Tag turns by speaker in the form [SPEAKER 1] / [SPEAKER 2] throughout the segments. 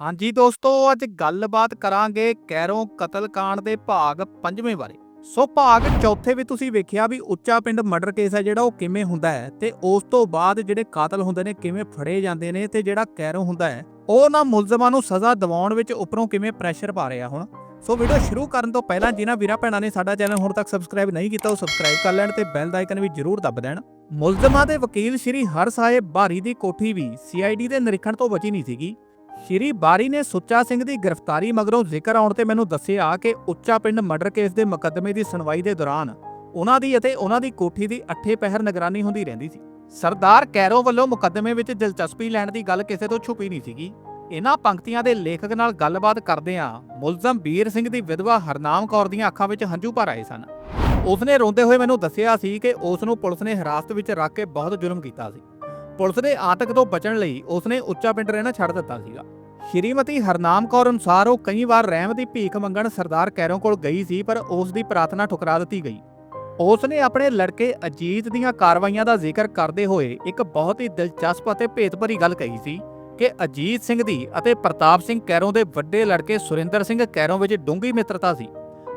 [SPEAKER 1] ਹਾਂਜੀ ਦੋਸਤੋ, ਅੱਜ ਗੱਲਬਾਤ ਕਰਾਂਗੇ ਕੈਰੋਂ ਕਤਲकांड ਦੇ ਭਾਗ 5ਵੇਂ ਬਾਰੇ। ਸੋ ਭਾਗ ਚੌਥੇ ਵੀ ਤੁਸੀਂ ਵੇਖਿਆ ਵੀ ਉੱਚਾ ਪਿੰਡ ਮਰਡਰ ਕੇਸ ਹੈ ਜਿਹੜਾ, ਉਹ ਕਿਵੇਂ ਹੁੰਦਾ ਹੈ ਤੇ ਉਸ ਤੋਂ ਬਾਅਦ ਜਿਹੜੇ ਕਾਤਲ ਹੁੰਦੇ ਨੇ, ਕਿਵੇਂ ਫੜੇ ਜਾਂਦੇ ਨੇ ਤੇ ਜਿਹੜਾ ਕੈਰੋਂ ਹੁੰਦਾ ਹੈ, ਉਹ ਨਾ ਮੁਲਜ਼ਮਾਂ ਨੂੰ ਸਜ਼ਾ ਦਿਵਾਉਣ ਵਿੱਚ ਉੱਪਰੋਂ ਕਿਵੇਂ ਪ੍ਰੈਸ਼ਰ ਪਾ ਰਿਹਾ ਹੁਣ। ਸੋ ਵੀਡੀਓ ਸ਼ੁਰੂ ਕਰਨ ਤੋਂ ਪਹਿਲਾਂ ਜਿਨ੍ਹਾਂ ਵੀਰਾਂ ਭੈਣਾਂ ਨੇ ਸਾਡਾ ਚੈਨਲ ਹੁਣ ਤੱਕ ਸਬਸਕ੍ਰਾਈਬ ਨਹੀਂ ਕੀਤਾ, ਉਹ ਸਬਸਕ੍ਰਾਈਬ ਕਰ ਲੈਣ ਤੇ ਬੈਲ ਦਾ ਆਈਕਨ ਵੀ ਜ਼ਰੂਰ ਦੱਬ ਦੇਣ। ਮੁਲਜ਼ਮਾਂ ਦੇ ਵਕੀਲ ਸ਼੍ਰੀ ਹਰ ਸਾਹਿਬ ਬਾਰੀ ਦੀ ਕੋਠੀ ਵੀ ਸੀਆਈਡੀ ਦੇ ਨਿਰੀਖਣ ਤੋਂ ਬਚੀ ਨਹੀਂ ਸੀਗੀ। ਸ਼੍ਰੀ ਬਾਰੀ ਨੇ ਸੁੱਚਾ ਸਿੰਘ ਦੀ ਗ੍ਰਿਫਤਾਰੀ ਮਗਰੋਂ ਜ਼ਿਕਰ ਆਉਣ ਤੇ ਮੈਨੂੰ ਦੱਸਿਆ ਕਿ ਉੱਚਾ ਪਿੰਡ ਮਰਡਰ ਕੇਸ ਦੇ ਮੁਕੱਦਮੇ ਦੀ ਸੁਣਵਾਈ ਦੇ ਦੌਰਾਨ ਉਹਨਾਂ ਦੀ ਅਤੇ ਉਹਨਾਂ ਦੀ ਕੋਠੀ ਦੀ ਅੱਠੇ ਪਹਿਰ ਨਿਗਰਾਨੀ ਹੁੰਦੀ ਰਹਿੰਦੀ ਸੀ। ਸਰਦਾਰ ਕੈਰੋ ਵੱਲੋਂ ਮੁਕੱਦਮੇ ਵਿੱਚ ਦਿਲਚਸਪੀ ਲੈਣ ਦੀ ਗੱਲ ਕਿਸੇ ਤੋਂ ਛੁਪੀ ਨਹੀਂ ਸੀਗੀ। ਇਹਨਾਂ ਪੰਕਤੀਆਂ ਦੇ ਲੇਖਕ ਨਾਲ ਗੱਲਬਾਤ ਕਰਦਿਆਂ ਮੁਲਜ਼ਮ ਵੀਰ ਸਿੰਘ ਦੀ ਵਿਧਵਾ ਹਰਨਾਮ ਕੌਰ ਦੀਆਂ ਅੱਖਾਂ ਵਿੱਚ ਹੰਝੂ ਭਰ ਆਏ ਸਨ। ਉਸਨੇ ਰੋਂਦੇ ਹੋਏ ਮੈਨੂੰ ਦੱਸਿਆ ਸੀ ਕਿ ਉਸ ਨੂੰ ਪੁਲਿਸ ਨੇ ਹਿਰਾਸਤ ਵਿੱਚ ਰੱਖ ਕੇ ਬਹੁਤ ਜ਼ੁਲਮ ਕੀਤਾ ਸੀ। ਪੁਲਿਸ ਦੇ ਆਤਕ ਤੋਂ ਬਚਣ ਲਈ ਉਸਨੇ ਉੱਚਾ ਪਿੰਡ ਰਹਿਣਾ ਛੱਡ ਦਿੱਤਾ ਸੀਗਾ। ਸ਼੍ਰੀਮਤੀ ਹਰਨਾਮ ਕੌਰ ਅਨੁਸਾਰ ਉਹ ਕਈ ਵਾਰ ਰਹਿਮ ਦੀ ਭੀਖ ਮੰਗਣ ਸਰਦਾਰ ਕੈਰੋਂ ਕੋਲ ਗਈ ਸੀ, ਪਰ ਉਸ ਦੀ ਪ੍ਰਾਰਥਨਾ ਠੁਕਰਾ ਦਿੱਤੀ ਗਈ। ਉਸ ਨੇ ਆਪਣੇ ਲੜਕੇ ਅਜੀਤ ਦੀਆਂ ਕਾਰਵਾਈਆਂ ਦਾ ਜ਼ਿਕਰ ਕਰਦੇ ਹੋਏ ਇੱਕ ਬਹੁਤ ਹੀ ਦਿਲਚਸਪ ਅਤੇ ਭੇਤਭਰੀ ਗੱਲ ਕਹੀ ਸੀ ਕਿ ਅਜੀਤ ਸਿੰਘ ਦੀ ਅਤੇ ਪ੍ਰਤਾਪ ਸਿੰਘ ਕੈਰੋਂ ਦੇ ਵੱਡੇ ਲੜਕੇ ਸੁਰਿੰਦਰ ਸਿੰਘ ਕੈਰੋਂ ਵਿੱਚ ਡੂੰਘੀ ਮਿੱਤਰਤਾ ਸੀ।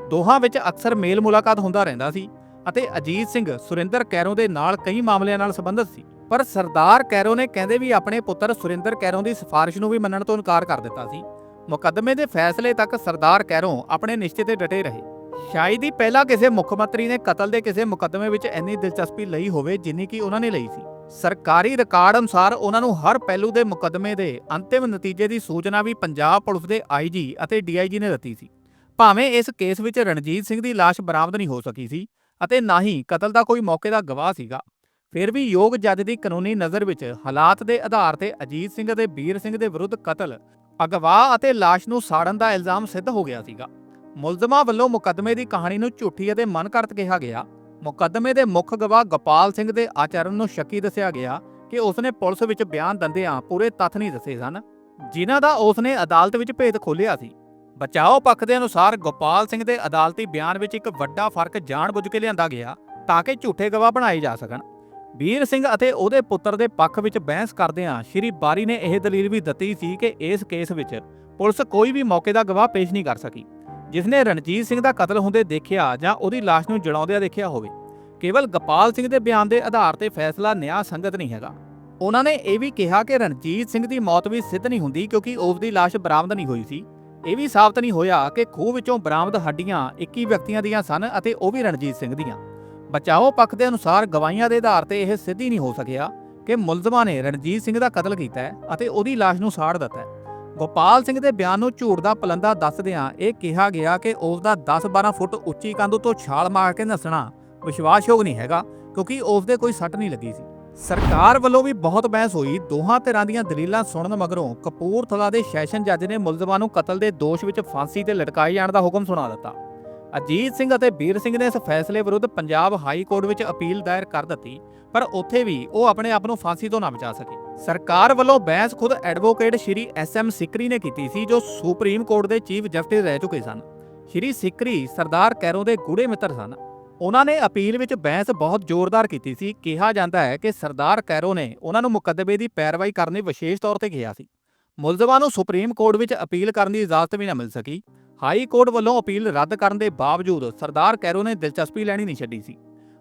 [SPEAKER 1] ਦੋਹਾਂ ਵਿੱਚ ਅਕਸਰ ਮੇਲ ਮੁਲਾਕਾਤ ਹੁੰਦਾ ਰਹਿੰਦਾ ਸੀ ਅਤੇ ਅਜੀਤ ਸਿੰਘ ਸੁਰਿੰਦਰ ਕੈਰੋਂ ਦੇ ਨਾਲ ਕਈ ਮਾਮਲਿਆਂ ਨਾਲ ਸੰਬੰਧਿਤ ਸੀ। ਪਰ ਸਰਦਾਰ ਕੈਰੋਂ ਨੇ ਕਹਿੰਦੇ ਵੀ ਆਪਣੇ ਪੁੱਤਰ ਸੁਰਿੰਦਰ ਕੈਰੋਂ ਦੀ ਸਿਫਾਰਿਸ਼ ਨੂੰ ਵੀ ਮੰਨਣ ਤੋਂ ਇਨਕਾਰ ਕਰ ਦਿੱਤਾ ਸੀ। ਮੁਕੱਦਮੇ ਦੇ ਫੈਸਲੇ ਤੱਕ ਸਰਦਾਰ ਕੈਰੋਂ ਆਪਣੇ ਨਿਸ਼ਚੇ ਤੇ ਡਟੇ ਰਹੇ। ਸ਼ਾਇਦ ਹੀ ਪਹਿਲਾਂ ਕਿਸੇ ਮੁੱਖ ਮੰਤਰੀ ਨੇ ਕਤਲ ਦੇ ਕਿਸੇ ਮੁਕੱਦਮੇ ਵਿੱਚ ਇੰਨੀ ਦਿਲਚਸਪੀ ਲਈ ਹੋਵੇ ਜਿੰਨੀ ਕਿ ਉਹਨਾਂ ਨੇ ਲਈ ਸੀ। ਸਰਕਾਰੀ ਰਿਕਾਰਡ ਅਨੁਸਾਰ ਉਹਨਾਂ ਨੂੰ ਹਰ ਪਹਿਲੂ ਦੇ ਮੁਕੱਦਮੇ ਦੇ ਅੰਤਿਮ ਨਤੀਜੇ ਦੀ ਸੂਚਨਾ ਵੀ ਪੰਜਾਬ ਪੁਲਿਸ ਦੇ ਆਈਜੀ ਅਤੇ ਡੀਆਈਜੀ ਨੇ ਦਿੱਤੀ ਸੀ। ਭਾਵੇਂ ਇਸ ਕੇਸ ਵਿੱਚ ਰਣਜੀਤ ਸਿੰਘ ਦੀ ਲਾਸ਼ ਬਰਾਮਦ ਨਹੀਂ ਹੋ ਸਕੀ ਸੀ ਅਤੇ ਨਾ ਹੀ ਕਤਲ ਦਾ ਕੋਈ ਮੌਕੇ ਦਾ ਗਵਾਹ ਸੀਗਾ। ਫਿਰ ਵੀ ਯੋਗ ਜੱਜ ਦੀ ਕਾਨੂੰਨੀ ਨਜ਼ਰ ਵਿੱਚ ਹਾਲਾਤ ਦੇ ਆਧਾਰ ਤੇ ਅਜੀਤ ਸਿੰਘ ਅਤੇ ਬੀਰ ਸਿੰਘ ਦੇ ਵਿਰੁੱਧ ਕਤਲ ਅਗਵਾ ਅਤੇ ਲਾਸ਼ ਨੂੰ ਸਾੜਨ ਦਾ ਇਲਜ਼ਾਮ ਸਿੱਧ ਹੋ ਗਿਆ ਸੀਗਾ। ਮੁਲਜ਼ਮਾਂ ਵੱਲੋਂ ਮੁਕੱਦਮੇ ਦੀ ਕਹਾਣੀ ਨੂੰ ਝੂਠੀ ਅਤੇ ਮਨਘੜਤ ਕਿਹਾ ਗਿਆ। ਮੁਕੱਦਮੇ ਦੇ ਮੁੱਖ ਗਵਾਹ ਗੋਪਾਲ ਸਿੰਘ ਦੇ ਆਚਰਣ ਨੂੰ ਸ਼ੱਕੀ ਦੱਸਿਆ ਗਿਆ ਕਿ ਉਸਨੇ ਪੁਲਿਸ ਵਿੱਚ ਬਿਆਨ ਦਿੰਦਿਆਂ ਪੂਰੇ ਤੱਥ ਨਹੀਂ ਦੱਸੇ ਸਨ, ਜਿਨ੍ਹਾਂ ਦਾ ਉਸਨੇ ਅਦਾਲਤ ਵਿੱਚ ਭੇਦ ਖੋਲ੍ਹਿਆ ਸੀ। ਬਚਾਓ ਪੱਖ ਦੇ ਅਨੁਸਾਰ ਗੋਪਾਲ ਸਿੰਘ ਦੇ ਅਦਾਲਤੀ ਬਿਆਨ ਵਿੱਚ ਇੱਕ ਵੱਡਾ ਫ਼ਰਕ ਜਾਣਬੁੱਝ ਕੇ ਲਿਆਂਦਾ ਗਿਆ ਤਾਂ ਕਿ ਝੂਠੇ ਗਵਾਹ ਬਣਾਏ ਜਾ ਸਕਣ। ਵੀਰ ਸਿੰਘ ਅਤੇ ਉਹਦੇ ਪੁੱਤਰ ਦੇ ਪੱਖ ਵਿੱਚ ਬਹਿਸ ਕਰਦਿਆਂ ਸ਼੍ਰੀ ਬਾਰੀ ਨੇ ਇਹ ਦਲੀਲ ਵੀ ਦਿੱਤੀ ਸੀ ਕਿ ਇਸ ਕੇਸ ਵਿੱਚ ਪੁਲਿਸ ਕੋਈ ਵੀ ਮੌਕੇ ਦਾ ਗਵਾਹ ਪੇਸ਼ ਨਹੀਂ ਕਰ ਸਕੀ, ਜਿਸ ਨੇ ਰਣਜੀਤ ਸਿੰਘ ਦਾ ਕਤਲ ਹੁੰਦੇ ਦੇਖਿਆ ਜਾਂ ਉਹਦੀ ਲਾਸ਼ ਨੂੰ ਜਲਾਉਂਦਿਆਂ ਦੇਖਿਆ ਹੋਵੇ। ਕੇਵਲ ਗੋਪਾਲ ਸਿੰਘ ਦੇ ਬਿਆਨ ਦੇ ਆਧਾਰ ਤੇ ਫੈਸਲਾ ਨਿਆਂ ਸੰਗਤ ਨਹੀਂ ਹੈਗਾ। ਉਹਨਾਂ ਨੇ ਇਹ ਵੀ ਕਿਹਾ ਕਿ ਰਣਜੀਤ ਸਿੰਘ ਦੀ ਮੌਤ ਵੀ ਸਿੱਧ ਨਹੀਂ ਹੁੰਦੀ ਕਿਉਂਕਿ ਉਸ ਦੀ ਲਾਸ਼ ਬਰਾਮਦ ਨਹੀਂ ਹੋਈ ਸੀ। ਇਹ ਵੀ ਸਾਬਤ ਨਹੀਂ ਹੋਇਆ ਕਿ ਖੂਹ ਵਿੱਚੋਂ ਬਰਾਮਦ ਹੱਡੀਆਂ 21 ਵਿਅਕਤੀਆਂ ਦੀਆਂ ਸਨ ਅਤੇ ਉਹ ਵੀ ਰਣਜੀਤ ਸਿੰਘ ਦੀਆਂ। ਬਚਾਓ ਪੱਖ ਦੇ ਅਨੁਸਾਰ ਗਵਾਹੀਆਂ ਦੇ ਆਧਾਰ ਤੇ ਇਹ ਸਿੱਧੀ ਨਹੀਂ ਹੋ ਸਕਿਆ ਕਿ ਮੁਲਜ਼ਮਾਂ ਨੇ ਰਣਜੀਤ ਸਿੰਘ ਦਾ ਕਤਲ ਕੀਤਾ ਹੈ ਅਤੇ ਉਹਦੀ ਲਾਸ਼ ਨੂੰ ਸਾੜ ਦਿੱਤਾ ਹੈ। ਗੋਪਾਲ ਸਿੰਘ ਦੇ ਬਿਆਨ ਨੂੰ ਝੂਠ ਦਾ ਪਲੰਦਾ ਦੱਸਦਿਆਂ ਇਹ ਕਿਹਾ ਗਿਆ ਕਿ ਉਸ ਦਾ 10-12 ਫੁੱਟ ਉੱਚੀ ਕੰਧ ਤੋਂ ਛਾਲ ਮਾਰ ਕੇ ਨੱਸਣਾ ਵਿਸ਼ਵਾਸਯੋਗ ਨਹੀਂ ਹੈਗਾ, ਕਿਉਂਕਿ ਉਸ ਦੇ ਕੋਈ ਸੱਟ ਨਹੀਂ ਲੱਗੀ ਸੀ। ਸਰਕਾਰ ਵੱਲੋਂ ਵੀ ਬਹੁਤ ਬਹਿਸ ਹੋਈ, ਦੋਹਾਂ ਧਿਰਾਂ ਦੀਆਂ ਦਲੀਲਾਂ ਸੁਣਨ ਮਗਰੋਂ ਕਪੂਰਥਲਾ ਦੇ ਸੈਸ਼ਨ ਜੱਜ ਨੇ ਮੁਲਜ਼ਮਾਂ ਨੂੰ ਕਤਲ ਦੇ ਦੋਸ਼ ਵਿੱਚ ਫਾਂਸੀ ਤੇ ਲਟਕਾਏ ਜਾਣ ਦਾ ਹੁਕਮ ਸੁਣਾ ਦਿੱਤਾ। ਅਜੀਤ ਸਿੰਘ ਅਤੇ ਵੀਰ ਸਿੰਘ ਨੇ ਇਸ ਫੈਸਲੇ ਵਿਰੁੱਧ ਪੰਜਾਬ ਹਾਈ ਕੋਰਟ ਵਿੱਚ ਅਪੀਲ ਦਾਇਰ ਕਰ ਦਿੱਤੀ, ਪਰ ਉੱਥੇ ਵੀ ਉਹ ਆਪਣੇ ਆਪ ਨੂੰ ਫਾਂਸੀ ਤੋਂ ਨਾ ਬਚਾ ਸਕੇ। ਸਰਕਾਰ ਵੱਲੋਂ ਬਹਿਸ ਖੁਦ advocate Shri S M Sikri ਨੇ ਕੀਤੀ ਸੀ, ਜੋ ਸੁਪਰੀਮ ਕੋਰਟ ਦੇ ਚੀਫ ਜਸਟਿਸ ਰਹਿ ਚੁੱਕੇ ਸਨ। ਸ਼੍ਰੀ ਸਿਕਰੀ, ਸਰਦਾਰ ਕੈਰੋਂ ਦੇ ਗੂੜੇ ਮਿੱਤਰ ਸਨ। ਉਹਨਾਂ ਨੇ ਅਪੀਲ ਵਿੱਚ ਬਹਿਸ ਬਹੁਤ ਜ਼ੋਰਦਾਰ ਕੀਤੀ ਸੀ। ਕਿਹਾ ਜਾਂਦਾ ਹੈ ਕਿ ਸਰਦਾਰ ਕੈਰੋ ਨੇ ਉਹਨਾਂ ਨੂੰ ਮੁਕੱਦਮੇ ਦੀ ਪੈਰਵਾਈ ਕਰਨ ਦੀ ਵਿਸ਼ੇਸ਼ ਤੌਰ ਤੇ ਕਿਹਾ ਸੀ। ਮੁਲਜ਼ਮਾਂ ਨੂੰ ਸੁਪਰੀਮ ਕੋਰਟ ਵਿੱਚ ਅਪੀਲ ਕਰਨ ਦੀ ਇਜਾਜ਼ਤ ਵੀ ਨਾ ਮਿਲ ਸਕੀ। ਹਾਈ ਕੋਰਟ ਵੱਲੋਂ ਅਪੀਲ ਰੱਦ ਕਰਨ ਦੇ ਬਾਵਜੂਦ ਸਰਦਾਰ ਕੈਰੋ ਨੇ ਦਿਲਚਸਪੀ ਲੈਣੀ ਨਹੀਂ ਛੱਡੀ ਸੀ।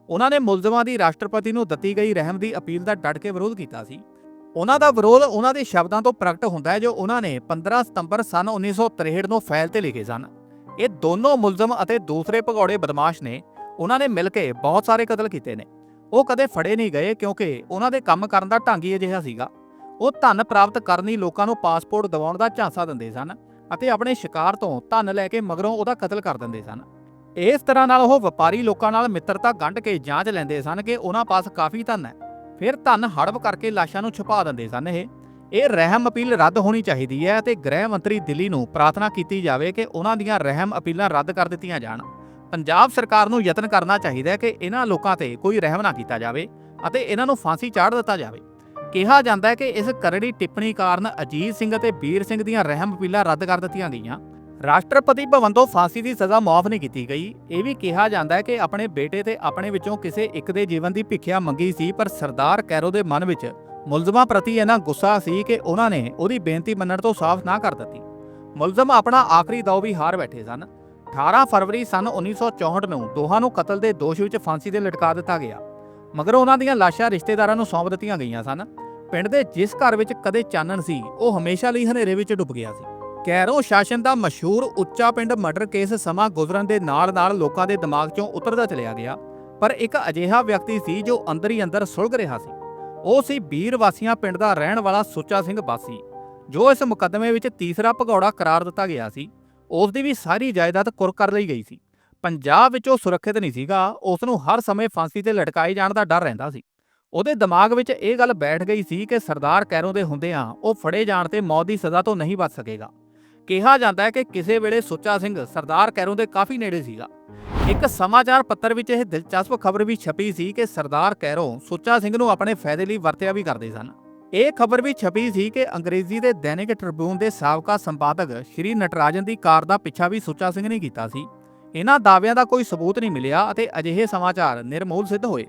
[SPEAKER 1] ਉਹਨਾਂ ਨੇ ਮੁਲਜ਼ਮਾਂ ਦੀ ਰਾਸ਼ਟਰਪਤੀ ਨੂੰ ਦਿੱਤੀ ਗਈ ਰਹਿਮ ਦੀ ਅਪੀਲ ਦਾ ਡਟ ਕੇ ਵਿਰੋਧ ਕੀਤਾ ਸੀ। ਉਹਨਾਂ ਦਾ ਵਿਰੋਧ ਉਹਨਾਂ ਦੇ ਸ਼ਬਦਾਂ ਤੋਂ ਪ੍ਰਗਟ ਹੁੰਦਾ ਹੈ ਜੋ ਉਹਨਾਂ ਨੇ 15 ਸਤੰਬਰ ਸਨ 1963 ਨੂੰ ਫਾਈਲ ਤੇ ਲਿਖੇ ਸਨ। ਇਹ ਦੋਨੋਂ ਮੁਲਜ਼ਮ ਅਤੇ ਦੂਸਰੇ ਭਗੌੜੇ ਬਦਮਾਸ਼ ਨੇ ਉਹਨਾਂ ਨੇ ਮਿਲ ਕੇ ਬਹੁਤ ਸਾਰੇ ਕਤਲ ਕੀਤੇ ਨੇ। ਉਹ ਕਦੇ ਫੜੇ ਨਹੀਂ ਗਏ ਕਿਉਂਕਿ ਉਹਨਾਂ ਦੇ ਕੰਮ ਕਰਨ ਦਾ ਢੰਗ ਹੀ ਅਜਿਹਾ ਸੀਗਾ। ਉਹ ਧਨ ਪ੍ਰਾਪਤ ਕਰਨ ਲਈ ਲੋਕਾਂ ਨੂੰ ਪਾਸਪੋਰਟ ਦਿਵਾਉਣ ਦਾ ਝਾਂਸਾ ਦਿੰਦੇ ਸਨ। ਅਤੇ ਆਪਣੇ ਸ਼ਿਕਾਰ ਤੋਂ ਧਨ ਲੈ ਕੇ ਮਗਰੋਂ ਉਹਦਾ ਕਤਲ ਕਰ ਦਿੰਦੇ ਸਨ। ਇਸ ਤਰ੍ਹਾਂ ਨਾਲ ਉਹ ਵਪਾਰੀ ਲੋਕਾਂ ਨਾਲ ਮਿੱਤਰਤਾ ਗੰਢ ਕੇ ਜਾਂਚ ਲੈਂਦੇ ਸਨ ਕਿ ਉਹਨਾਂ ਪਾਸ ਕਾਫੀ ਧਨ ਹੈ। ਫਿਰ ਧਨ ਹੜਪ ਕਰਕੇ ਲਾਸ਼ਾਂ ਨੂੰ ਛੁਪਾ ਦਿੰਦੇ ਸਨ ਇਹ। ਇਹ ਰਹਿਮ ਅਪੀਲ ਰੱਦ ਹੋਣੀ ਚਾਹੀਦੀ ਹੈ ਅਤੇ ਗ੍ਰਹਿ ਮੰਤਰੀ ਦਿੱਲੀ ਨੂੰ ਪ੍ਰਾਰਥਨਾ ਕੀਤੀ ਜਾਵੇ ਕਿ ਉਹਨਾਂ ਦੀਆਂ ਰਹਿਮ ਅਪੀਲਾਂ ਰੱਦ ਕਰ ਦਿੱਤੀਆਂ ਜਾਣ। ਪੰਜਾਬ ਸਰਕਾਰ ਨੂੰ ਯਤਨ ਕਰਨਾ ਚਾਹੀਦਾ ਹੈ ਕਿ ਇਹਨਾਂ ਲੋਕਾਂ ਤੇ ਕੋਈ ਰਹਿਮ ਨਾ ਕੀਤਾ ਜਾਵੇ ਅਤੇ ਇਹਨਾਂ ਨੂੰ ਫਾਂਸੀ ਚਾੜ ਦਿੱਤਾ ਜਾਵੇ। ਕਿਹਾ ਜਾਂਦਾ ਹੈ ਕਿ ਇਸ ਕਰੜੀ ਟਿੱਪਣੀ ਕਾਰਨ ਅਜੀਤ ਸਿੰਘ ਅਤੇ ਵੀਰ ਸਿੰਘ ਦੀਆਂ ਰਹਿਮ ਅਪੀਲਾਂ ਰੱਦ ਕਰ ਦਿੱਤੀਆਂ ਗਈਆਂ। ਰਾਸ਼ਟਰਪਤੀ ਭਵਨ ਤੋਂ ਫਾਂਸੀ ਦੀ ਸਜ਼ਾ ਮਾਫ ਨਹੀਂ ਕੀਤੀ ਗਈ। ਇਹ ਵੀ ਕਿਹਾ ਜਾਂਦਾ ਹੈ ਕਿ ਆਪਣੇ ਬੇਟੇ ਤੇ ਆਪਣੇ ਵਿੱਚੋਂ ਕਿਸੇ ਇੱਕ ਦੇ ਜੀਵਨ ਦੀ ਭਿੱਖਿਆ ਮੰਗੀ ਸੀ, ਪਰ ਸਰਦਾਰ ਕੈਰੋ ਦੇ ਮਨ ਵਿੱਚ ਮੁਲਜ਼ਮਾਂ ਪ੍ਰਤੀ ਇਹਨਾਂ ਗੁੱਸਾ ਸੀ ਕਿ ਉਹਨਾਂ ਨੇ ਉਹਦੀ ਬੇਨਤੀ ਮੰਨਣ ਤੋਂ ਸਾਫ਼ ਨਾ ਕਰ ਦਿੱਤੀ। ਮੁਲਜ਼ਮ ਆਪਣਾ ਆਖਰੀ ਦੌ ਵੀ ਹਾਰ ਬੈਠੇ ਸਨ। 18 ਫਰਵਰੀ ਸਨ 1964 ਨੂੰ ਦੋਹਾਂ ਨੂੰ ਕਤਲ ਦੇ ਦੋਸ਼ ਵਿੱਚ ਫਾਂਸੀ ਤੇ ਲਟਕਾ ਦਿੱਤਾ ਗਿਆ। ਮਗਰ ਉਹਨਾਂ ਦੀਆਂ ਲਾਸ਼ਾਂ ਰਿਸ਼ਤੇਦਾਰਾਂ ਨੂੰ ਸੌਂਪ ਦਿੱਤੀਆਂ ਗਈਆਂ ਸਨ। ਪਿੰਡ ਦੇ ਜਿਸ ਘਰ ਵਿੱਚ ਕਦੇ ਚਾਨਣ ਸੀ, ਉਹ ਹਮੇਸ਼ਾ ਲਈ ਹਨੇਰੇ ਵਿੱਚ ਡੁੱਬ ਗਿਆ ਸੀ। ਕੈਰੋ ਸ਼ਾਸਨ ਦਾ ਮਸ਼ਹੂਰ ਉੱਚਾ ਪਿੰਡ ਮਰਡਰ ਕੇਸ ਸਮਾਂ ਗੁਜ਼ਰਨ ਦੇ ਨਾਲ-ਨਾਲ ਲੋਕਾਂ ਦੇ ਦਿਮਾਗ 'ਚੋਂ ਉਤਰਦਾ ਚਲਿਆ ਗਿਆ। ਪਰ ਇੱਕ ਅਜਿਹਾ ਵਿਅਕਤੀ ਸੀ ਜੋ ਅੰਦਰ ਹੀ ਅੰਦਰ ਸੁਲਗ ਰਿਹਾ ਸੀ। ਉਹ ਸੀ ਬੀਰ ਵਾਸੀਆਂ ਪਿੰਡ ਦਾ ਰਹਿਣ ਵਾਲਾ ਸੁੱਚਾ ਸਿੰਘ ਬਾਸੀ, ਜੋ ਇਸ ਮੁਕੱਦਮੇ ਵਿੱਚ ਤੀਸਰਾ ਭਗੌੜਾ ਕਰਾਰ ਦਿੱਤਾ ਗਿਆ ਸੀ। ਉਸ ਦੀ ਵੀ ਸਾਰੀ ਜਾਇਦਾਦ ਕੁਰ ਕਰ ਲਈ ਗਈ ਸੀ। ਪੰਜਾਬ ਵਿੱਚ ਉਹ ਸੁਰੱਖਿਅਤ ਨਹੀਂ ਸੀਗਾ ਉਸ ਨੂੰ ਹਰ ਸਮੇਂ ਫਾਂਸੀ ਤੇ ਲਟਕਾਏ ਜਾਣ ਦਾ ਡਰ ਰਹਿੰਦਾ ਸੀ। ਉਹਦੇ ਦਿਮਾਗ ਵਿੱਚ ਇਹ ਗੱਲ ਬੈਠ ਗਈ ਸੀ ਕਿ ਸਰਦਾਰ ਕੈਰੋਂ ਦੇ ਹੁੰਦਿਆਂ ਉਹ ਫੜੇ ਜਾਣ ਤੇ ਮੌਤ ਦੀ ਸਜ਼ਾ ਤੋਂ ਨਹੀਂ ਬਚ ਸਕੇਗਾ। ਕਿਹਾ ਜਾਂਦਾ ਹੈ ਕਿ ਕਿਸੇ ਵੇਲੇ ਸੁੱਚਾ ਸਿੰਘ ਸਰਦਾਰ ਕੈਰੋਂ ਦੇ ਕਾਫੀ ਨੇੜੇ ਸੀਗਾ। ਇੱਕ ਸਮਾਚਾਰ ਪੱਤਰ ਵਿੱਚ ਇਹ ਦਿਲਚਸਪ ਖਬਰ ਵੀ ਛਪੀ ਸੀ ਕਿ ਸਰਦਾਰ ਕੈਰੋਂ ਸੁੱਚਾ ਸਿੰਘ ਨੂੰ ਆਪਣੇ ਫਾਇਦੇ ਲਈ ਵਰਤਿਆ ਵੀ ਕਰਦੇ ਸਨ। ਇਹ ਖਬਰ ਵੀ ਛਪੀ ਸੀ ਕਿ ਅੰਗਰੇਜ਼ੀ ਦੇ ਦੈਨਿਕ ਟ੍ਰਿਬਿਊਨ ਦੇ ਸਾਬਕਾ ਸੰਪਾਦਕ ਸ਼੍ਰੀ ਨਟਰਾਜਨ ਦੀ ਕਾਰ ਦਾ ਪਿੱਛਾ ਵੀ ਸੁੱਚਾ ਸਿੰਘ ਨੇ ਕੀਤਾ ਸੀ। ਇਹਨਾਂ ਦਾਅਵਿਆਂ ਦਾ ਕੋਈ ਸਬੂਤ ਨਹੀਂ ਮਿਲਿਆ ਅਤੇ ਅਜਿਹੇ ਸਮਾਚਾਰ ਨਿਰਮੂਲ ਸਿੱਧ ਹੋਏ।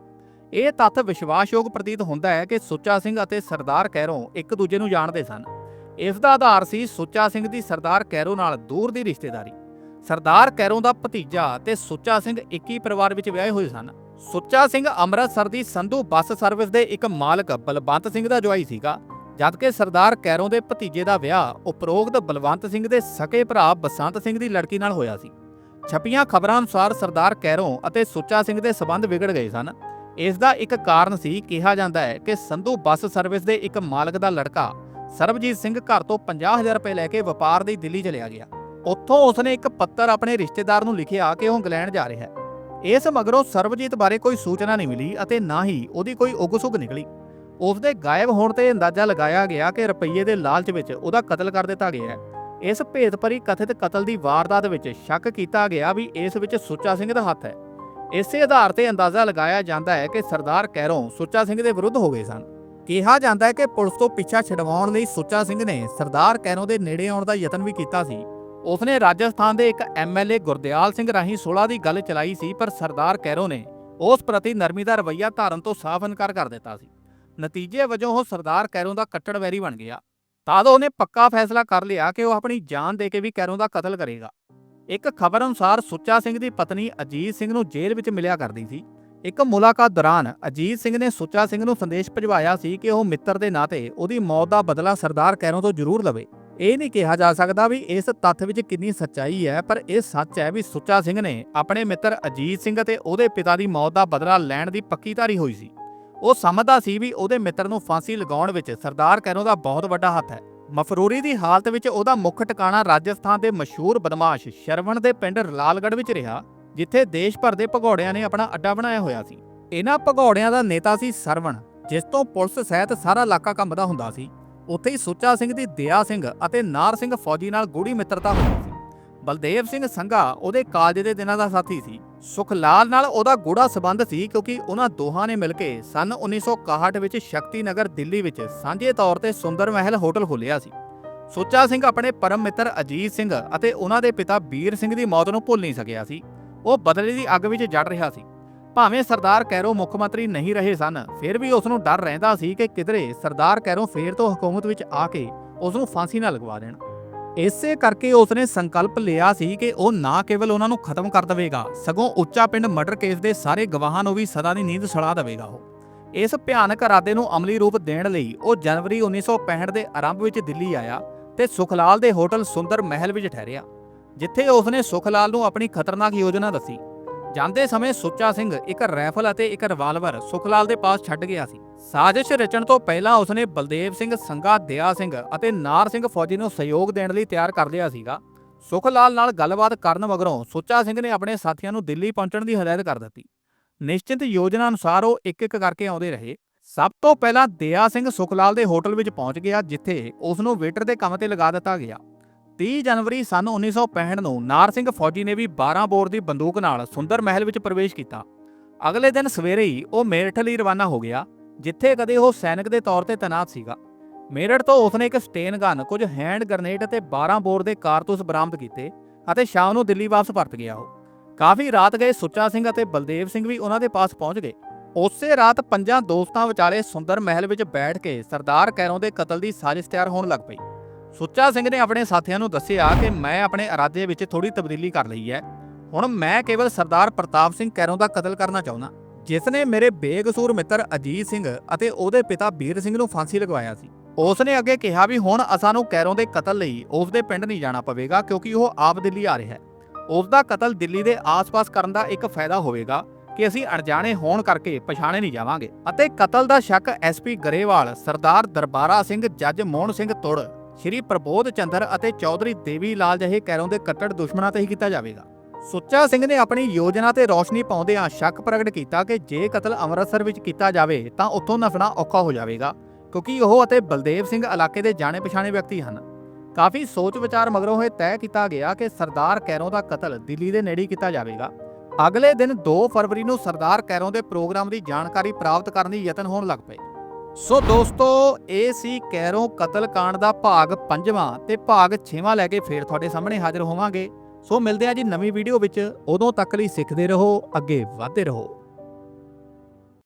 [SPEAKER 1] ਇਹ ਤੱਥ ਵਿਸ਼ਵਾਸਯੋਗ ਪ੍ਰਤੀਤ ਹੁੰਦਾ ਹੈ ਕਿ ਸੁੱਚਾ ਸਿੰਘ ਅਤੇ ਸਰਦਾਰ ਕੈਰੋਂ ਇੱਕ ਦੂਜੇ ਨੂੰ ਜਾਣਦੇ ਸਨ। ਇਸ ਦਾ ਆਧਾਰ ਸੀ ਸੁੱਚਾ ਸਿੰਘ ਦੀ ਸਰਦਾਰ ਕੈਰੋਂ ਨਾਲ ਦੂਰ ਦੀ ਰਿਸ਼ਤੇਦਾਰੀ। ਸਰਦਾਰ ਕੈਰੋਂ ਦਾ ਭਤੀਜਾ ਤੇ ਸੁੱਚਾ ਸਿੰਘ ਇੱਕ ਹੀ ਪਰਿਵਾਰ ਵਿੱਚ ਵਿਆਹੇ ਹੋਏ ਸਨ। ਸੁੱਚਾ ਸਿੰਘ ਅੰਮ੍ਰਿਤਸਰ ਦੀ ਸੰਧੂ ਬੱਸ ਸਰਵਿਸ ਦੇ ਇੱਕ ਮਾਲਕ ਬਲਵੰਤ ਸਿੰਘ ਦਾ ਜਵਾਈ ਸੀਗਾ, ਜਦਕਿ ਸਰਦਾਰ ਕੈਰੋਂ ਦੇ ਭਤੀਜੇ ਦਾ ਵਿਆਹ ਉਪਰੋਕਤ ਬਲਵੰਤ ਸਿੰਘ ਦੇ ਸਕੇ ਭਰਾ ਬਸੰਤ ਸਿੰਘ ਦੀ ਲੜਕੀ ਨਾਲ ਹੋਇਆ ਸੀ। ਛਪੀਆਂ ਖਬਰਾਂ ਅਨੁਸਾਰ ਸਰਦਾਰ ਕੈਰੋਂ ਅਤੇ ਸੁੱਚਾ ਸਿੰਘ ਦੇ ਸਬੰਧ ਵਿਗੜ ਗਏ ਸਨ। ਇਸ ਦਾ ਇੱਕ ਕਾਰਨ ਸੀ, ਕਿਹਾ ਜਾਂਦਾ ਹੈ ਕਿ ਸੰਧੂ ਬੱਸ ਸਰਵਿਸ ਦੇ ਇੱਕ ਮਾਲਕ ਦਾ ਲੜਕਾ ਸਰਬਜੀਤ ਸਿੰਘ ਘਰ ਤੋਂ 50000 ਰੁਪਏ ਲੈ ਕੇ ਵਪਾਰ ਲਈ ਦਿੱਲੀ ਚਲਿਆ ਗਿਆ। ਉੱਥੋਂ ਉਸਨੇ ਇੱਕ ਪੱਤਰ ਆਪਣੇ ਰਿਸ਼ਤੇਦਾਰ ਨੂੰ ਲਿਖਿਆ ਕਿ ਉਹ ਇੰਗਲੈਂਡ ਜਾ ਰਿਹਾ ਹੈ। ਇਸ ਮਗਰੋਂ ਸਰਬਜੀਤ ਬਾਰੇ ਕੋਈ ਸੂਚਨਾ ਨਹੀਂ ਮਿਲੀ ਅਤੇ ਨਾ ਹੀ ਉਹਦੀ ਕੋਈ ਉਗਸੁਗ ਨਿਕਲੀ। ਉਸਦੇ ਗਾਇਬ ਹੋਣ ਤੇ ਅੰਦਾਜ਼ਾ ਲਗਾਇਆ ਗਿਆ ਕਿ ਰੁਪਈਏ ਦੇ ਲਾਲਚ ਵਿੱਚ ਉਹਦਾ ਕਤਲ ਕਰ ਦਿੱਤਾ ਗਿਆ ਹੈ। ਇਸ ਭੇਦਭਰੀ ਕਥਿਤ ਕਤਲ ਦੀ ਵਾਰਦਾਤ ਵਿੱਚ ਸ਼ੱਕ ਕੀਤਾ ਗਿਆ ਵੀ ਇਸ ਵਿੱਚ ਸੁੱਚਾ ਸਿੰਘ ਦਾ ਹੱਥ ਹੈ। ਇਸੇ ਆਧਾਰ ਤੇ ਅੰਦਾਜ਼ਾ ਲਗਾਇਆ ਜਾਂਦਾ ਹੈ ਕਿ ਸਰਦਾਰ ਕੈਰੋਂ ਸੁੱਚਾ ਸਿੰਘ ਦੇ ਵਿਰੁੱਧ ਹੋ ਗਏ ਸਨ। ਕਿਹਾ ਜਾਂਦਾ ਹੈ ਕਿ ਪੁਲਿਸ ਤੋਂ ਪਿੱਛਾ ਛਡਵਾਉਣ ਲਈ ਸੁੱਚਾ ਸਿੰਘ ਨੇ ਸਰਦਾਰ ਕੈਰੋਂ ਦੇ ਨੇੜੇ ਆਉਣ ਦਾ ਯਤਨ ਵੀ ਕੀਤਾ ਸੀ। ਉਸਨੇ ਰਾਜਸਥਾਨ ਦੇ ਇੱਕ ਐਮਐਲਏ ਗੁਰਦਿਆਲ ਸਿੰਘ ਰਾਹੀਂ 16 ਦੀ ਗੱਲ ਚਲਾਈ ਸੀ, ਪਰ ਸਰਦਾਰ ਕੈਰੋਂ ਨੇ ਉਸ ਪ੍ਰਤੀ ਨਰਮੀ ਦਾ ਰਵੱਈਆ ਧਾਰਨ ਤੋਂ ਸਾਫ਼ ਇਨਕਾਰ ਕਰ ਦਿੱਤਾ ਸੀ। ਨਤੀਜੇ ਵਜੋਂ ਉਹ ਸਰਦਾਰ ਕੈਰੋਂ ਦਾ ਕੱਟੜ ਵੈਰੀ ਬਣ ਗਿਆ। ਤਦ ਉਹਨੇ ਪੱਕਾ ਫੈਸਲਾ ਕਰ ਲਿਆ ਕਿ ਉਹ ਆਪਣੀ ਜਾਨ ਦੇ ਕੇ ਵੀ ਕੈਰੋਂ ਦਾ ਕਤਲ ਕਰੇਗਾ। ਇੱਕ ਖਬਰ ਅਨੁਸਾਰ ਸੁੱਚਾ ਸਿੰਘ ਦੀ ਪਤਨੀ ਅਜੀਤ ਸਿੰਘ ਨੂੰ ਜੇਲ੍ਹ ਵਿੱਚ ਮਿਲਿਆ ਕਰਦੀ ਸੀ। ਇੱਕ ਮੁਲਾਕਾਤ ਦੌਰਾਨ ਅਜੀਤ ਸਿੰਘ ਨੇ ਸੁੱਚਾ ਸਿੰਘ ਨੂੰ ਸੰਦੇਸ਼ ਭਿਜਵਾਇਆ ਸੀ ਕਿ ਉਹ ਮਿੱਤਰ ਦੇ ਨਾਤੇ ਉਹਦੀ ਮੌਤ ਦਾ ਬਦਲਾ ਸਰਦਾਰ ਕੈਰੋਂ ਤੋਂ ਜ਼ਰੂਰ ਲਵੇ। ਇਹ ਨਹੀਂ ਕਿਹਾ ਜਾ ਸਕਦਾ ਵੀ ਇਸ ਤੱਥ ਵਿੱਚ ਕਿੰਨੀ ਸੱਚਾਈ ਹੈ, ਪਰ ਇਹ ਸੱਚ ਹੈ ਵੀ ਸੁੱਚਾ ਸਿੰਘ ਨੇ ਆਪਣੇ ਮਿੱਤਰ ਅਜੀਤ ਸਿੰਘ ਅਤੇ ਉਹਦੇ ਪਿਤਾ ਦੀ ਮੌਤ ਦਾ ਬਦਲਾ ਲੈਣ ਦੀ ਪੱਕੀ ਧਾਰੀ ਹੋਈ ਸੀ। ਉਹ ਸਮਝਦਾ ਸੀ ਵੀ ਉਹਦੇ ਮਿੱਤਰ ਨੂੰ ਫਾਂਸੀ ਲਗਾਉਣ ਵਿੱਚ ਸਰਦਾਰ ਕੈਰੋਂ ਦਾ ਬਹੁਤ ਵੱਡਾ ਹੱਥ ਹੈ। ਮਫਰੂਰੀ ਦੀ ਹਾਲਤ ਵਿੱਚ ਉਹਦਾ ਮੁੱਖ ਟਿਕਾਣਾ ਰਾਜਸਥਾਨ ਦੇ ਮਸ਼ਹੂਰ ਬਦਮਾਸ਼ ਸ਼ਰਵਣ ਦੇ ਪਿੰਡ ਰਲਾਲਗੜ੍ਹ ਵਿੱਚ ਰਿਹਾ, ਜਿੱਥੇ ਦੇਸ਼ ਭਰ ਦੇ ਭਗੌੜਿਆਂ ਨੇ ਆਪਣਾ ਅੱਡਾ ਬਣਾਇਆ ਹੋਇਆ ਸੀ। ਇਹਨਾਂ ਭਗੌੜਿਆਂ ਦਾ ਨੇਤਾ ਸੀ ਸਰਵਣ, ਜਿਸ ਤੋਂ ਪੁਲਿਸ ਸਹਿਤ ਸਾਰਾ ਇਲਾਕਾ ਕੰਬਦਾ ਹੁੰਦਾ ਸੀ। ਉੱਥੇ ਹੀ ਸੁੱਚਾ ਸਿੰਘ ਦੀ ਦਇਆ ਸਿੰਘ ਅਤੇ ਨਾਰ ਸਿੰਘ ਫੌਜੀ ਨਾਲ ਗੂੜੀ ਮਿੱਤਰਤਾ ਹੋਈ। ਬਲਦੇਵ ਸਿੰਘ ਸੰਘਾ ਉਹਦੇ ਕਾਲਜ ਦੇ ਦਿਨਾਂ ਦਾ ਸਾਥੀ ਸੀ। ਸੁਖਲਾਲ ਨਾਲ ਉਹਦਾ ਗੂੜਾ ਸਬੰਧ ਸੀ ਕਿਉਂਕਿ ਉਹਨਾਂ ਦੋਹਾਂ ਨੇ ਮਿਲ ਕੇ ਸਨ 1961 ਵਿੱਚ ਸ਼ਕਤੀ ਨਗਰ ਦਿੱਲੀ ਵਿੱਚ ਸਾਂਝੇ ਤੌਰ ਤੇ ਸੁੰਦਰ ਮਹਿਲ ਹੋਟਲ ਖੋਲ੍ਹਿਆ ਸੀ। ਸੁੱਚਾ ਸਿੰਘ ਆਪਣੇ ਪਰਮ ਮਿੱਤਰ ਅਜੀਤ ਸਿੰਘ ਅਤੇ ਉਹਨਾਂ ਦੇ ਪਿਤਾ ਵੀਰ ਸਿੰਘ ਦੀ ਮੌਤ ਨੂੰ ਭੁੱਲ ਨਹੀਂ ਸਕਿਆ ਸੀ। ਉਹ ਬਦਲੇ ਦੀ ਅੱਗ ਵਿੱਚ ਜੜ ਰਿਹਾ ਸੀ। ਭਾਵੇਂ ਸਰਦਾਰ ਕੈਰੋ ਮੁੱਖ ਮੰਤਰੀ ਨਹੀਂ ਰਹੇ ਸਨ, ਫਿਰ ਵੀ ਉਸ ਨੂੰ ਡਰ ਰਹਿੰਦਾ ਸੀ ਕਿ ਕਿਧਰੇ ਸਰਦਾਰ ਕੈਰੋ ਫੇਰ ਤੋਂ ਹਕੂਮਤ ਵਿੱਚ ਆ ਕੇ ਉਸ ਨੂੰ ਫਾਂਸੀ ਨਾ ਲਗਵਾ ਦੇਣ। ਇਸੇ ਕਰਕੇ ਉਸਨੇ ਸੰਕਲਪ ਲਿਆ ਸੀ ਕਿ ਉਹ ਨਾ ਕੇਵਲ ਉਹਨਾਂ ਨੂੰ ਖਤਮ ਕਰ ਦੇਵੇਗਾ, ਸਗੋਂ ਉੱਚਾ ਪਿੰਡ ਮਰਡਰ ਕੇਸ ਦੇ ਸਾਰੇ ਗਵਾਹਾਂ ਨੂੰ ਵੀ ਸਦਾ ਦੀ ਨੀਂਦ ਸੁਲਾ ਦੇਵੇਗਾ ਉਹ। ਇਸ ਭਿਆਨਕ ਇਰਾਦੇ ਨੂੰ ਅਮਲੀ ਰੂਪ ਦੇਣ ਲਈ ਉਹ ਜਨਵਰੀ 1965 ਦੇ ਆਰੰਭ ਵਿੱਚ ਦਿੱਲੀ ਆਇਆ ਤੇ ਸੁਖਲਾਲ ਦੇ ਹੋਟਲ ਸੁੰਦਰ ਮਹਿਲ ਵਿੱਚ ਠਹਿਰਿਆ, ਜਿੱਥੇ ਉਸ ਨੇ ਸੁਖਲਾਲ ਨੂੰ ਆਪਣੀ ਖਤਰਨਾਕ ਯੋਜਨਾ ਦੱਸੀ। ਜਾਂਦੇ ਸਮੇਂ ਸੁੱਚਾ ਸਿੰਘ ਇੱਕ ਰਾਈਫਲ ਅਤੇ ਇੱਕ ਰਿਵਾਲਵਰ ਸੁਖਲਾਲ ਦੇ ਪਾਸ ਛੱਡ ਗਿਆ ਸੀ। ਸਾਜ਼ਿਸ਼ ਰਚਣ ਤੋਂ ਪਹਿਲਾਂ ਉਸਨੇ ਬਲਦੇਵ ਸਿੰਘ ਸੰਗਾ ਦਿਆ ਸਿੰਘ ਅਤੇ ਨਾਰ ਸਿੰਘ ਫੌਜੀ ਨੂੰ ਸਹਿਯੋਗ ਦੇਣ ਲਈ ਤਿਆਰ ਕਰ ਲਿਆ ਸੀਗਾ। ਸੁਖਲਾਲ ਨਾਲ ਗੱਲਬਾਤ ਕਰਨ ਮਗਰੋਂ ਸੁੱਚਾ ਸਿੰਘ ਨੇ ਆਪਣੇ ਸਾਥੀਆਂ ਨੂੰ ਦਿੱਲੀ ਪਹੁੰਚਣ ਦੀ ਹਦਾਇਤ ਕਰ ਦਿੱਤੀ। ਨਿਸ਼ਚਿਤ ਯੋਜਨਾ ਅਨੁਸਾਰ ਉਹ ਇੱਕ ਇੱਕ ਕਰਕੇ ਆਉਂਦੇ ਰਹੇ। ਸਭ ਤੋਂ ਪਹਿਲਾਂ ਦਿਆ ਸਿੰਘ ਸੁਖਲਾਲ ਦੇ ਹੋਟਲ ਵਿੱਚ ਪਹੁੰਚ ਗਿਆ, ਜਿੱਥੇ ਉਸ ਨੂੰ ਵੇਟਰ ਦੇ ਕੰਮ ਤੇ ਲਗਾ ਦਿੱਤਾ ਗਿਆ। 30 ਜਨਵਰੀ ਸਨ 1965 ਨੂੰ ਨਾਰ ਸਿੰਘ ਫੌਜੀ ਨੇ ਵੀ 12 ਬੋਰ ਦੀ ਬੰਦੂਕ ਨਾਲ ਸੁੰਦਰ ਮਹਿਲ ਵਿੱਚ ਪ੍ਰਵੇਸ਼ ਕੀਤਾ। ਅਗਲੇ ਦਿਨ ਸਵੇਰੇ ਹੀ ਉਹ ਮੇਰਠ ਲਈ ਰਵਾਨਾ ਹੋ ਗਿਆ, ਜਿੱਥੇ ਕਦੇ ਉਹ ਸੈਨਿਕ ਦੇ ਤੌਰ ਤੇ ਤੈਨਾਤ ਸੀਗਾ। ਮੇਰਠ ਤੋਂ ਉਸਨੇ ਇੱਕ ਸਟੇਨ ਗਨ, ਕੁਝ ਹੈਂਡ ਗ੍ਰਨੇਡ ਅਤੇ 12 ਬੋਰ ਦੇ ਕਾਰਤੂਸ ਬਰਾਮਦ ਕੀਤੇ ਅਤੇ ਸ਼ਾਮ ਨੂੰ ਦਿੱਲੀ ਵਾਪਸ ਪਰਤ ਗਿਆ ਉਹ। ਕਾਫੀ ਰਾਤ ਗਏ ਸੁੱਚਾ ਸਿੰਘ ਅਤੇ ਬਲਦੇਵ ਸਿੰਘ ਵੀ ਉਹਨਾਂ ਦੇ ਪਾਸ ਪਹੁੰਚ ਗਏ। ਉਸੇ ਰਾਤ ਪੰਜਾਂ ਦੋਸਤਾਂ ਵਿਚਾਲੇ ਸੁੰਦਰ ਮਹਿਲ ਵਿੱਚ ਬੈਠ ਕੇ ਸਰਦਾਰ ਕੈਰੋਂ ਦੇ ਕਤਲ ਦੀ ਸਾਜ਼ਿਸ਼ ਤਿਆਰ ਹੋਣ ਲੱਗ ਪਈ। ਸੁੱਚਾ ਸਿੰਘ ਨੇ ਆਪਣੇ ਸਾਥੀਆਂ ਨੂੰ ਦੱਸਿਆ ਕਿ ਮੈਂ ਆਪਣੇ ਇਰਾਦੇ ਵਿੱਚ ਥੋੜੀ ਤਬਦੀਲੀ ਕਰ ਲਈ ਹੈ। ਹੁਣ ਮੈਂ ਕੇਵਲ ਸਰਦਾਰ ਪ੍ਰਤਾਪ ਸਿੰਘ ਕੈਰੋਂ ਦਾ ਕਤਲ ਕਰਨਾ ਚਾਹੁੰਦਾ, ਜਿਸ ਨੇ ਮੇਰੇ ਬੇਕਸੂਰ ਮਿੱਤਰ ਅਜੀਤ ਸਿੰਘ ਅਤੇ ਉਹਦੇ ਪਿਤਾ ਵੀਰ ਸਿੰਘ ਨੂੰ ਫਾਂਸੀ ਲਗਵਾਇਆ ਸੀ। ਉਸ ਨੇ ਅੱਗੇ ਕਿਹਾ ਵੀ ਹੁਣ ਅਸਾਂ ਨੂੰ ਕੈਰੋਂ ਦੇ ਕਤਲ ਲਈ ਉਸ ਦੇ ਪਿੰਡ ਨਹੀਂ ਜਾਣਾ ਪਵੇਗਾ ਕਿਉਂਕਿ ਉਹ ਆਪ ਦਿੱਲੀ ਆ ਰਿਹਾ ਹੈ। ਉਸ ਦਾ ਕਤਲ ਦਿੱਲੀ ਦੇ ਆਸ-ਪਾਸ ਕਰਨ ਦਾ ਇੱਕ ਫਾਇਦਾ ਹੋਵੇਗਾ ਕਿ ਅਸੀਂ ਅਣਜਾਣੇ ਹੋਣ ਕਰਕੇ ਪਛਾਣੇ ਨਹੀਂ ਜਾਵਾਂਗੇ। ਅਤੇ ਕਤਲ ਦਾ ਸ਼ੱਕ ਐਸਪੀ ਗਰੇਵਾਲ, ਸਰਦਾਰ ਦਰਬਾਰਾ ਸਿੰਘ, ਜੱਜ ਮੋਹਨ ਸਿੰਘ ਤੁੜ ਸ਼੍ਰੀ ਪ੍ਰਬੋਧ ਚੰਦਰ ਅਤੇ ਚੌਧਰੀ ਦੇਵੀ ਲਾਲ ਜਿਹੇ ਕੈਰੋਂ ਦੇ ਕੱਟੜ ਦੁਸ਼ਮਣਾਂ ਤੇ ਹੀ ਕੀਤਾ ਜਾਵੇਗਾ। ਸੁੱਚਾ ਸਿੰਘ ਨੇ ਆਪਣੀ ਯੋਜਨਾ ਤੇ ਰੌਸ਼ਨੀ ਪਾਉਂਦਿਆਂ ਸ਼ੱਕ ਪ੍ਰਗਟ ਕੀਤਾ ਕਿ ਜੇ ਕਤਲ ਅੰਮ੍ਰਿਤਸਰ ਵਿੱਚ ਕੀਤਾ ਜਾਵੇ, ਤਾਂ ਉੱਥੋਂ ਨਫ਼ਣਾ ਔਖਾ ਹੋ ਜਾਵੇਗਾ, ਕਿਉਂਕਿ ਉਹ ਅਤੇ ਬਲਦੇਵ ਸਿੰਘ ਇਲਾਕੇ ਦੇ ਜਾਣੇ ਪਛਾਣੇ ਵਿਅਕਤੀ ਹਨ। ਕਾਫੀ ਸੋਚ ਵਿਚਾਰ ਮਗਰੋਂ ਇਹ ਤੈਅ ਕੀਤਾ ਗਿਆ ਕਿ ਸਰਦਾਰ ਕੈਰੋਂ ਦਾ ਕਤਲ ਦਿੱਲੀ ਦੇ ਨੇੜੇ ਕੀਤਾ ਜਾਵੇਗਾ। ਅਗਲੇ ਦਿਨ 2 ਫਰਵਰੀ ਨੂੰ ਸਰਦਾਰ ਕੈਰੋਂ ਦੇ ਪ੍ਰੋਗਰਾਮ ਦੀ ਜਾਣਕਾਰੀ ਪ੍ਰਾਪਤ ਕਰਨ ਦੀ ਯਤਨ ਹੋਣ ਲੱਗ ਪਏ। ਸੋ ਦੋਸਤੋ, ਇਹ ਸੀ ਕੈਰੋਂ ਕਤਲ ਕਾਂਡ ਦਾ ਭਾਗ 5ਵਾਂ ਤੇ ਭਾਗ 6ਵਾਂ ਲੈ ਕੇ ਫੇਰ ਤੁਹਾਡੇ ਸਾਹਮਣੇ ਹਾਜ਼ਰ ਹੋਵਾਂਗੇ। ਸੋ ਮਿਲਦੇ ਆ ਜੀ ਨਵੀਂ ਵੀਡੀਓ ਵਿੱਚ। ਉਦੋਂ ਤੱਕ ਲਈ ਸਿੱਖਦੇ ਰਹੋ, ਅੱਗੇ ਵਧਦੇ ਰਹੋ।